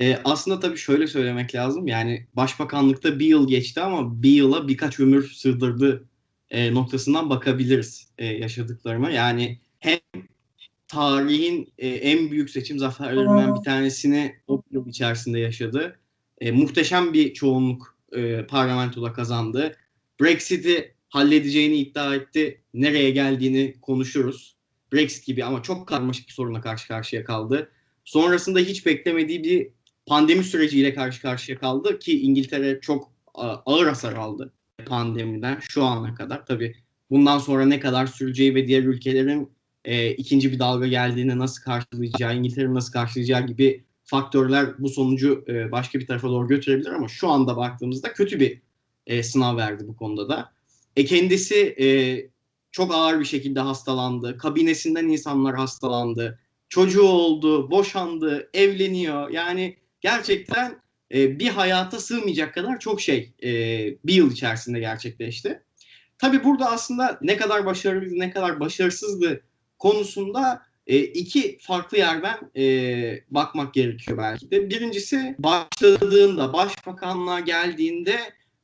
E, aslında tabii şöyle söylemek lazım. Yani başbakanlıkta bir yıl geçti ama bir yıla birkaç ömür sığdırdı e, noktasından bakabiliriz e, yaşadıklarıma. Yani hem tarihin e, en büyük seçim zaferlerinden bir tanesini o yıl içerisinde yaşadı. E, muhteşem bir çoğunluk e, parlamentoda kazandı. Brexit'i halledeceğini iddia etti. Nereye geldiğini konuşuruz. Brexit gibi ama çok karmaşık bir sorunla karşı karşıya kaldı. Sonrasında hiç beklemediği bir pandemi süreciyle karşı karşıya kaldı ki İngiltere çok ağır hasar aldı pandemiden şu ana kadar. Tabii bundan sonra ne kadar süreceği ve diğer ülkelerin e, ikinci bir dalga geldiğinde nasıl karşılayacağı, İngiltere'nin nasıl karşılayacağı gibi faktörler bu sonucu e, başka bir tarafa doğru götürebilir ama şu anda baktığımızda kötü bir e, sınav verdi bu konuda da. E, kendisi e, çok ağır bir şekilde hastalandı. Kabinesinden insanlar hastalandı. Çocuğu oldu, boşandı, evleniyor. Yani gerçekten e, bir hayata sığmayacak kadar çok şey e, bir yıl içerisinde gerçekleşti. Tabii burada aslında ne kadar başarılı, ne kadar başarısızdı konusunda e, iki farklı yerden e, bakmak gerekiyor belki de. Birincisi başladığında, başbakanlığa geldiğinde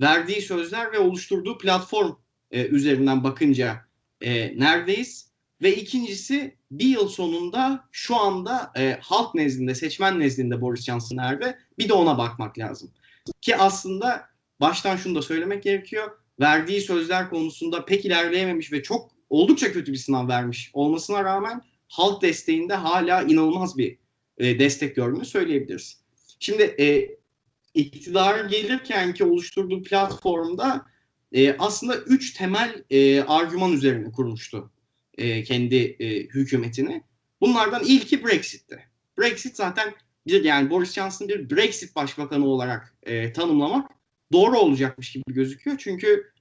verdiği sözler ve oluşturduğu platform e, üzerinden bakınca e, neredeyiz? Ve ikincisi bir yıl sonunda şu anda e, halk nezdinde, seçmen nezdinde Boris Johnson nerede? Bir de ona bakmak lazım. Ki aslında baştan şunu da söylemek gerekiyor. Verdiği sözler konusunda pek ilerleyememiş ve çok oldukça kötü bir sınav vermiş olmasına rağmen halk desteğinde hala inanılmaz bir e, destek gördüğünü söyleyebiliriz. Şimdi e, iktidar gelirken ki oluşturduğu platformda e, aslında üç temel e, argüman üzerine kurmuştu e, kendi e, hükümetini. Bunlardan ilki Brexit'ti. Brexit zaten bir yani Boris Johnson bir Brexit başbakanı olarak e, tanımlamak doğru olacakmış gibi gözüküyor. Çünkü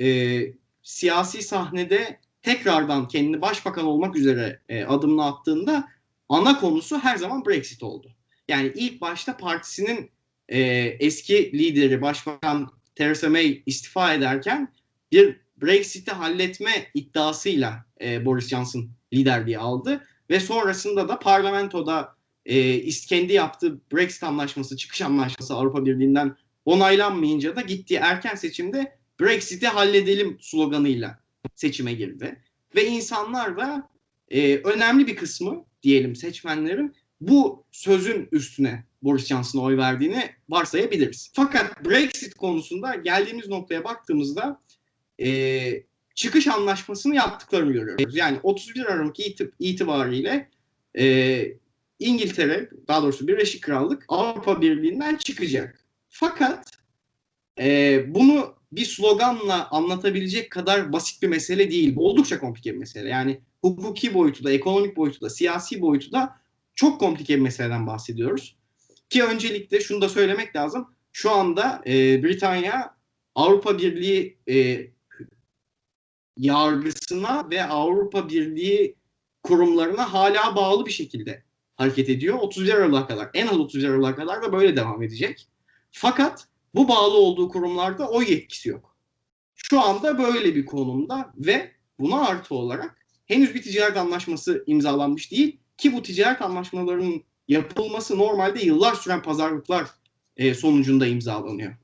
e, siyasi sahnede tekrardan kendini başbakan olmak üzere e, adımını attığında ana konusu her zaman Brexit oldu. Yani ilk başta partisinin e, eski lideri Başbakan Theresa May istifa ederken bir Brexit'i halletme iddiasıyla e, Boris Johnson liderliği aldı ve sonrasında da parlamentoda e, kendi yaptığı Brexit anlaşması, çıkış anlaşması Avrupa Birliği'nden onaylanmayınca da gittiği erken seçimde Brexit'i halledelim sloganıyla seçime girdi. Ve insanlar da e, önemli bir kısmı diyelim seçmenlerin bu sözün üstüne Boris Johnson'a oy verdiğini varsayabiliriz. Fakat Brexit konusunda geldiğimiz noktaya baktığımızda e, çıkış anlaşmasını yaptıklarını görüyoruz. Yani 31 Aralık itib itibariyle e, İngiltere, daha doğrusu Birleşik Krallık Avrupa Birliği'nden çıkacak. Fakat e, bunu bir sloganla anlatabilecek kadar basit bir mesele değil. Bu oldukça komplike bir mesele. Yani hukuki boyutu ekonomik boyutu siyasi boyutu çok komplike bir meseleden bahsediyoruz. Ki öncelikle şunu da söylemek lazım. Şu anda e, Britanya Avrupa Birliği e, yargısına ve Avrupa Birliği kurumlarına hala bağlı bir şekilde hareket ediyor. 31 Aralık'a kadar, en az 31 Aralık'a kadar da böyle devam edecek. Fakat bu bağlı olduğu kurumlarda o yetkisi yok. Şu anda böyle bir konumda ve buna artı olarak henüz bir ticaret anlaşması imzalanmış değil ki bu ticaret anlaşmalarının yapılması normalde yıllar süren pazarlıklar e, sonucunda imzalanıyor.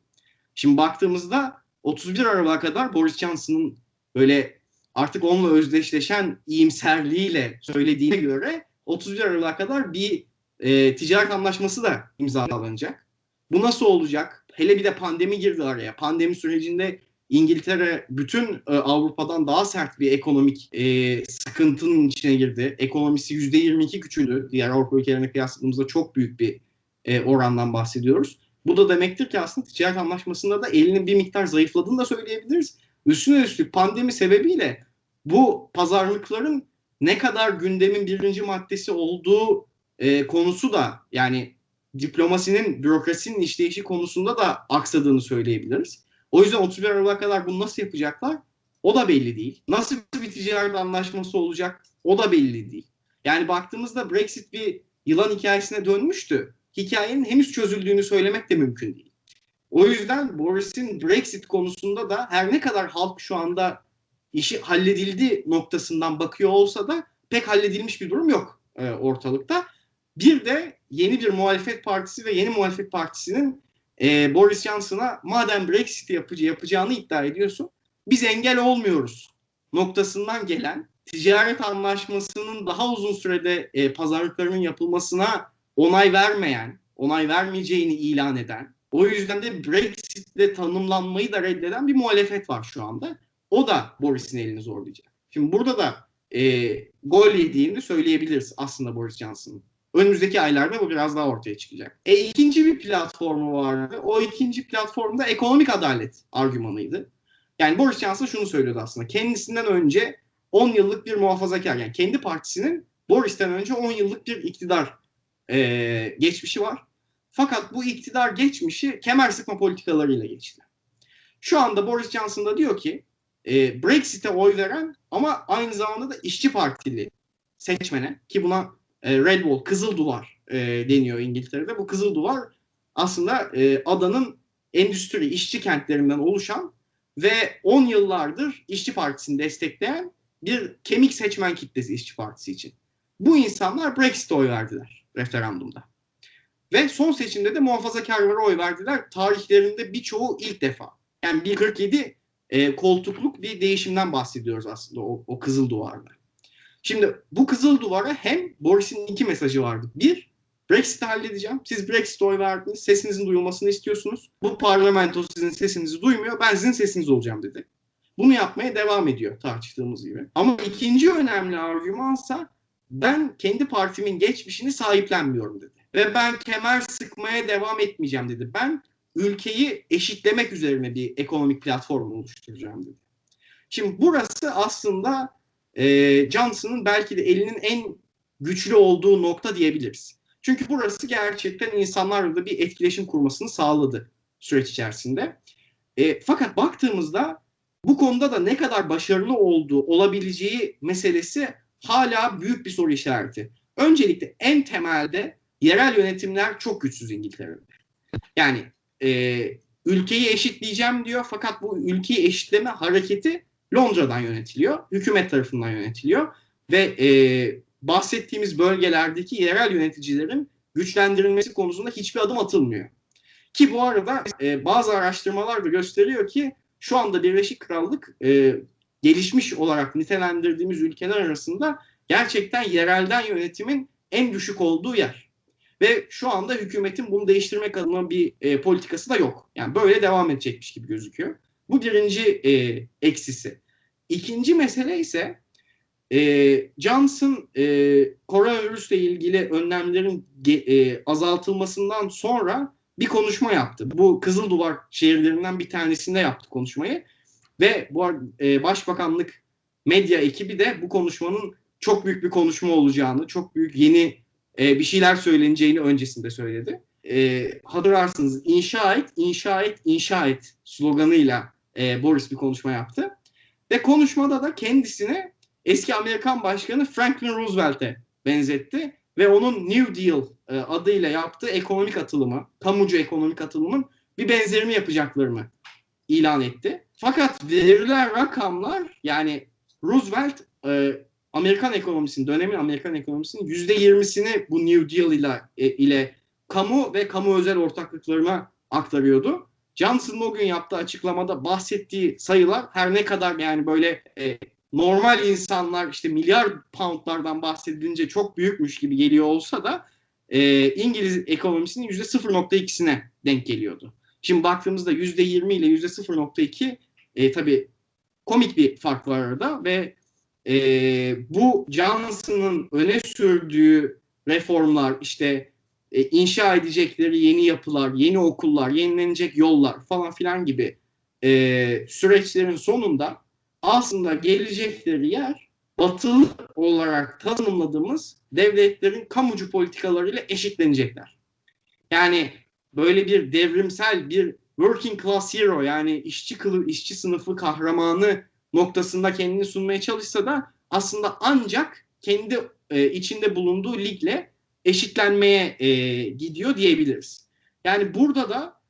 Şimdi baktığımızda 31 Aralık'a kadar Boris Johnson'ın böyle artık onunla özdeşleşen iyimserliğiyle söylediğine göre 31 Aralık'a kadar bir e, ticaret anlaşması da imzalanacak. Bu nasıl olacak? Hele bir de pandemi girdi araya. Pandemi sürecinde İngiltere bütün e, Avrupa'dan daha sert bir ekonomik e, sıkıntının içine girdi. Ekonomisi %22 küçüldü. Diğer Avrupa ülkelerine kıyasladığımızda çok büyük bir e, orandan bahsediyoruz. Bu da demektir ki aslında ticaret anlaşmasında da elinin bir miktar zayıfladığını da söyleyebiliriz. Üstüne üstlük pandemi sebebiyle bu pazarlıkların ne kadar gündemin birinci maddesi olduğu e, konusu da yani diplomasinin, bürokrasinin işleyişi konusunda da aksadığını söyleyebiliriz. O yüzden 31 Aralık'a kadar bunu nasıl yapacaklar? O da belli değil. Nasıl bir ticaret anlaşması olacak? O da belli değil. Yani baktığımızda Brexit bir yılan hikayesine dönmüştü. Hikayenin henüz çözüldüğünü söylemek de mümkün değil. O yüzden Boris'in Brexit konusunda da her ne kadar halk şu anda işi halledildi noktasından bakıyor olsa da pek halledilmiş bir durum yok e, ortalıkta. Bir de yeni bir muhalefet partisi ve yeni muhalefet partisinin e, Boris Johnson'a madem Brexit yapıcı yapacağını iddia ediyorsun biz engel olmuyoruz noktasından gelen ticaret anlaşmasının daha uzun sürede e, pazarlıklarının yapılmasına onay vermeyen, onay vermeyeceğini ilan eden, o yüzden de Brexit'le tanımlanmayı da reddeden bir muhalefet var şu anda. O da Boris'in elini zorlayacak. Şimdi burada da e, gol yediğini söyleyebiliriz aslında Boris Johnson'ın. Önümüzdeki aylarda bu biraz daha ortaya çıkacak. E ikinci bir platformu vardı. O ikinci platformda ekonomik adalet argümanıydı. Yani Boris Johnson şunu söylüyordu aslında. Kendisinden önce 10 yıllık bir muhafazakar yani kendi partisinin Boris'ten önce 10 yıllık bir iktidar e, geçmişi var. Fakat bu iktidar geçmişi kemer sıkma politikalarıyla geçti. Şu anda Boris Johnson da diyor ki e, Brexit'e oy veren ama aynı zamanda da işçi partili seçmene ki buna e, Red Wall, Kızıl Duvar e, deniyor İngiltere'de. Bu Kızıl Duvar aslında e, adanın endüstri, işçi kentlerinden oluşan ve 10 yıllardır İşçi Partisi'ni destekleyen bir kemik seçmen kitlesi İşçi Partisi için. Bu insanlar Brexit'e oy verdiler referandumda. Ve son seçimde de muhafazakarlara oy verdiler. Tarihlerinde birçoğu ilk defa. Yani 1.47 e, koltukluk bir değişimden bahsediyoruz aslında o, o Kızıl Duvar'da. Şimdi bu Kızıl Duvar'a hem Boris'in iki mesajı vardı. Bir, Brexit'i halledeceğim. Siz Brexit'e oy verdiniz. Sesinizin duyulmasını istiyorsunuz. Bu parlamento sizin sesinizi duymuyor. Ben sizin sesiniz olacağım dedi. Bunu yapmaya devam ediyor tartıştığımız gibi. Ama ikinci önemli argümansa ben kendi partimin geçmişini sahiplenmiyorum dedi. Ve ben kemer sıkmaya devam etmeyeceğim dedi. Ben ülkeyi eşitlemek üzerine bir ekonomik platform oluşturacağım dedi. Şimdi burası aslında e, Johnson'ın belki de elinin en güçlü olduğu nokta diyebiliriz. Çünkü burası gerçekten insanlarla bir etkileşim kurmasını sağladı süreç içerisinde. E, fakat baktığımızda bu konuda da ne kadar başarılı olduğu, olabileceği meselesi hala büyük bir soru işareti. Öncelikle en temelde yerel yönetimler çok güçsüz İngiltere'de. Yani e, ülkeyi eşitleyeceğim diyor fakat bu ülkeyi eşitleme hareketi Londra'dan yönetiliyor, hükümet tarafından yönetiliyor ve e, bahsettiğimiz bölgelerdeki yerel yöneticilerin güçlendirilmesi konusunda hiçbir adım atılmıyor. Ki bu arada e, bazı araştırmalar da gösteriyor ki şu anda Birleşik Krallık e, gelişmiş olarak nitelendirdiğimiz ülkeler arasında gerçekten yerelden yönetimin en düşük olduğu yer. Ve şu anda hükümetin bunu değiştirmek adına bir e, politikası da yok. Yani böyle devam edecekmiş gibi gözüküyor. Bu birinci e, eksisi. İkinci mesele ise e, Johnson e, koronavirüsle ilgili önlemlerin e, azaltılmasından sonra bir konuşma yaptı. Bu Kızıl Duvar şehirlerinden bir tanesinde yaptı konuşmayı. Ve bu e, Başbakanlık medya ekibi de bu konuşmanın çok büyük bir konuşma olacağını, çok büyük yeni e, bir şeyler söyleneceğini öncesinde söyledi. E, hatırlarsınız inşa et, inşa et, inşa et sloganıyla e, Boris bir konuşma yaptı. Ve konuşmada da kendisine eski Amerikan Başkanı Franklin Roosevelt'e benzetti ve onun New Deal e, adıyla yaptığı ekonomik atılımı, kamucu ekonomik atılımın bir benzerini yapacaklarını ilan etti. Fakat veriler, rakamlar yani Roosevelt e, Amerikan ekonomisinin, dönemin Amerikan ekonomisinin yüzde yirmisini bu New Deal ile, e, ile kamu ve kamu özel ortaklıklarına aktarıyordu. Johnson o gün yaptığı açıklamada bahsettiği sayılar her ne kadar yani böyle e, normal insanlar işte milyar poundlardan bahsedilince çok büyükmüş gibi geliyor olsa da e, İngiliz ekonomisinin yüzde 0.2'sine denk geliyordu. Şimdi baktığımızda yüzde 20 ile yüzde 0.2 e, tabii komik bir fark var arada ve e, bu Johnson'ın öne sürdüğü reformlar işte e, inşa edecekleri yeni yapılar, yeni okullar, yenilenecek yollar falan filan gibi e, süreçlerin sonunda aslında gelecekleri yer batılı olarak tanımladığımız devletlerin kamucu politikalarıyla eşitlenecekler. Yani böyle bir devrimsel bir working class hero yani işçi kılı, işçi sınıfı kahramanı noktasında kendini sunmaya çalışsa da aslında ancak kendi e, içinde bulunduğu ligle eşitlenmeye e, gidiyor diyebiliriz. Yani burada da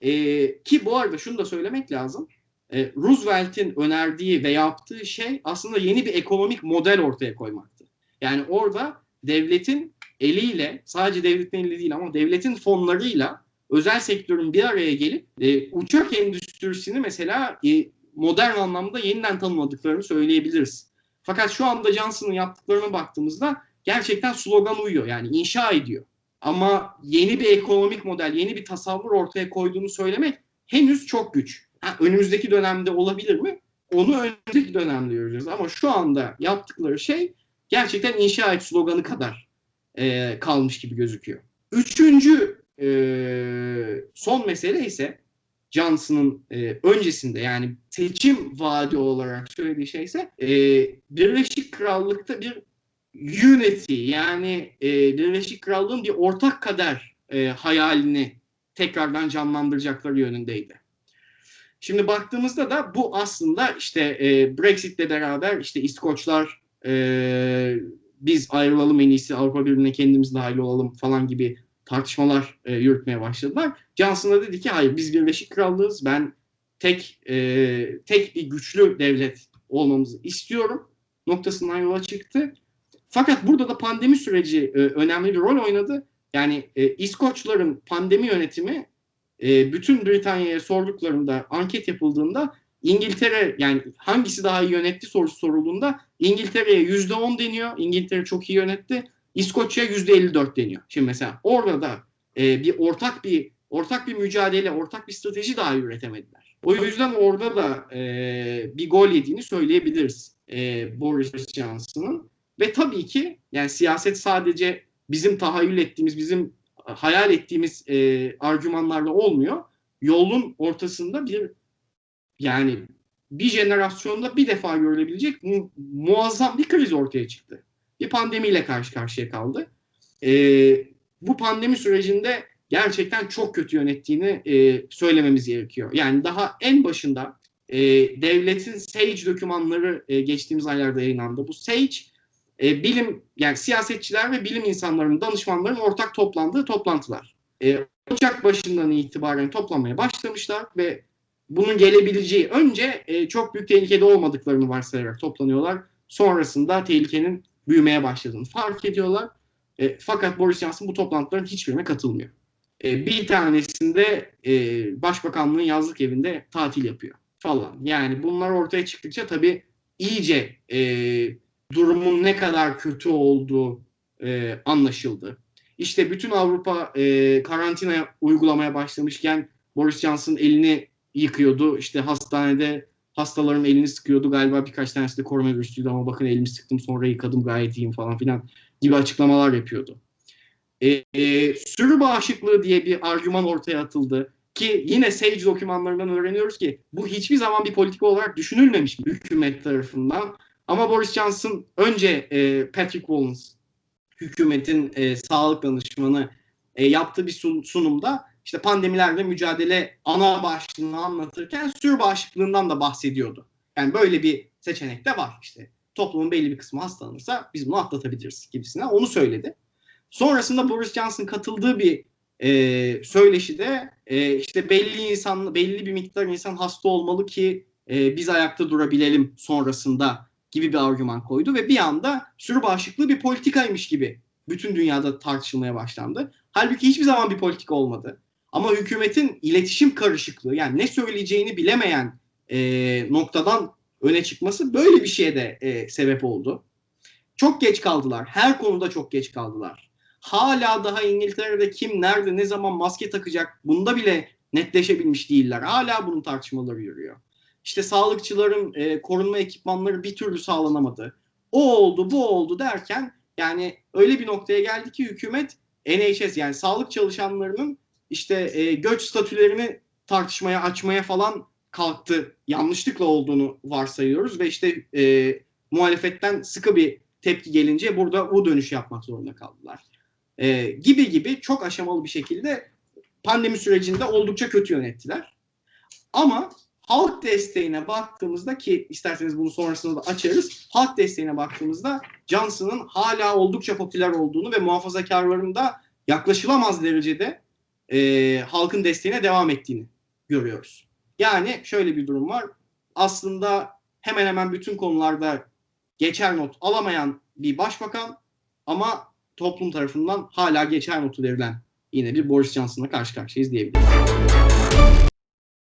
e, ki bu arada şunu da söylemek lazım. E, Roosevelt'in önerdiği ve yaptığı şey aslında yeni bir ekonomik model ortaya koymaktı. Yani orada devletin eliyle sadece devletin eli değil ama devletin fonlarıyla özel sektörün bir araya gelip e, uçak endüstrisini mesela e, modern anlamda yeniden tanımladıklarını söyleyebiliriz. Fakat şu anda Johnson'ın yaptıklarına baktığımızda gerçekten slogan uyuyor. Yani inşa ediyor. Ama yeni bir ekonomik model, yeni bir tasavvur ortaya koyduğunu söylemek henüz çok güç. Ha, önümüzdeki dönemde olabilir mi? Onu önümüzdeki dönemde göreceğiz. Ama şu anda yaptıkları şey gerçekten inşa et sloganı kadar e, kalmış gibi gözüküyor. Üçüncü e, son mesele ise Johnson'ın e, öncesinde yani seçim vaadi olarak söylediği şey ise e, Birleşik Krallık'ta bir unity yani e, Birleşik Krallığın bir ortak kader e, hayalini tekrardan canlandıracakları yönündeydi. Şimdi baktığımızda da bu aslında işte e, Brexit'le beraber işte İskoçlar e, biz ayrılalım en iyisi Avrupa Birliği'ne kendimiz dahil olalım falan gibi tartışmalar e, yürütmeye başladılar. Johnson da dedi ki hayır biz Birleşik Krallığız ben tek e, tek bir güçlü devlet olmamızı istiyorum noktasından yola çıktı. Fakat burada da pandemi süreci e, önemli bir rol oynadı. Yani e, İskoçların pandemi yönetimi e, bütün Britanya'ya sorduklarında anket yapıldığında İngiltere yani hangisi daha iyi yönetti sorusu sorulduğunda İngiltere'ye yüzde on deniyor. İngiltere çok iyi yönetti. İskoçya yüzde elli dört deniyor. Şimdi mesela orada da e, bir ortak bir ortak bir mücadele, ortak bir strateji daha üretemediler. O yüzden orada da e, bir gol yediğini söyleyebiliriz e, Boris Johnson'ın. Ve tabii ki yani siyaset sadece bizim tahayyül ettiğimiz, bizim hayal ettiğimiz e, argümanlarla olmuyor. Yolun ortasında bir yani bir jenerasyonda bir defa görülebilecek mu- muazzam bir kriz ortaya çıktı. Bir pandemiyle karşı karşıya kaldı. E, bu pandemi sürecinde gerçekten çok kötü yönettiğini e, söylememiz gerekiyor. Yani daha en başında e, devletin SAGE dokümanları e, geçtiğimiz aylarda yayınlandı. Bu SAGE e, bilim yani siyasetçiler ve bilim insanlarının, danışmanların ortak toplandığı toplantılar. E, Ocak başından itibaren toplanmaya başlamışlar ve bunun gelebileceği önce e, çok büyük tehlikede olmadıklarını varsayarak toplanıyorlar. Sonrasında tehlikenin büyümeye başladığını fark ediyorlar. E, fakat Boris Johnson bu toplantıların hiçbirine katılmıyor. E, bir tanesinde e, Başbakanlığın yazlık evinde tatil yapıyor falan. Yani bunlar ortaya çıktıkça tabii iyice e, durumun ne kadar kötü olduğu e, anlaşıldı. İşte bütün Avrupa e, karantina uygulamaya başlamışken Boris Johnson elini yıkıyordu. İşte hastanede hastaların elini sıkıyordu. Galiba birkaç tanesi de koronavirüslüydü ama bakın elimi sıktım sonra yıkadım gayet iyiyim falan filan gibi açıklamalar yapıyordu. E, e, sürü bağışıklığı diye bir argüman ortaya atıldı. Ki yine Sage dokümanlarından öğreniyoruz ki bu hiçbir zaman bir politika olarak düşünülmemiş hükümet tarafından. Ama Boris Johnson önce e, Patrick Wallace hükümetin e, sağlık danışmanı e, yaptığı bir sun, sunumda işte pandemilerle mücadele ana başlığını anlatırken sürü bağışıklığından da bahsediyordu. Yani böyle bir seçenek de var işte. Toplumun belli bir kısmı hastalanırsa biz bunu atlatabiliriz gibisine onu söyledi. Sonrasında Boris Johnson katıldığı bir e, söyleşide e, işte belli insan belli bir miktar insan hasta olmalı ki e, biz ayakta durabilelim sonrasında gibi bir argüman koydu ve bir anda sürü bağışıklığı bir politikaymış gibi bütün dünyada tartışılmaya başlandı. Halbuki hiçbir zaman bir politika olmadı. Ama hükümetin iletişim karışıklığı yani ne söyleyeceğini bilemeyen e, noktadan öne çıkması böyle bir şeye de e, sebep oldu. Çok geç kaldılar. Her konuda çok geç kaldılar. Hala daha İngiltere'de kim, nerede, ne zaman maske takacak bunda bile netleşebilmiş değiller. Hala bunun tartışmaları yürüyor. İşte sağlıkçıların e, korunma ekipmanları bir türlü sağlanamadı. O oldu, bu oldu derken yani öyle bir noktaya geldi ki hükümet NHS yani sağlık çalışanlarının işte e, göç statülerini tartışmaya, açmaya falan kalktı. Yanlışlıkla olduğunu varsayıyoruz ve işte e, muhalefetten sıkı bir tepki gelince burada U dönüş yapmak zorunda kaldılar. E, gibi gibi çok aşamalı bir şekilde pandemi sürecinde oldukça kötü yönettiler. Ama halk desteğine baktığımızda ki isterseniz bunu sonrasında da açarız. Halk desteğine baktığımızda Johnson'ın hala oldukça popüler olduğunu ve muhafazakarların da yaklaşılamaz derecede e, halkın desteğine devam ettiğini görüyoruz. Yani şöyle bir durum var. Aslında hemen hemen bütün konularda geçer not alamayan bir başbakan ama toplum tarafından hala geçer notu verilen yine bir Boris Johnson'la karşı karşıyayız diyebiliriz.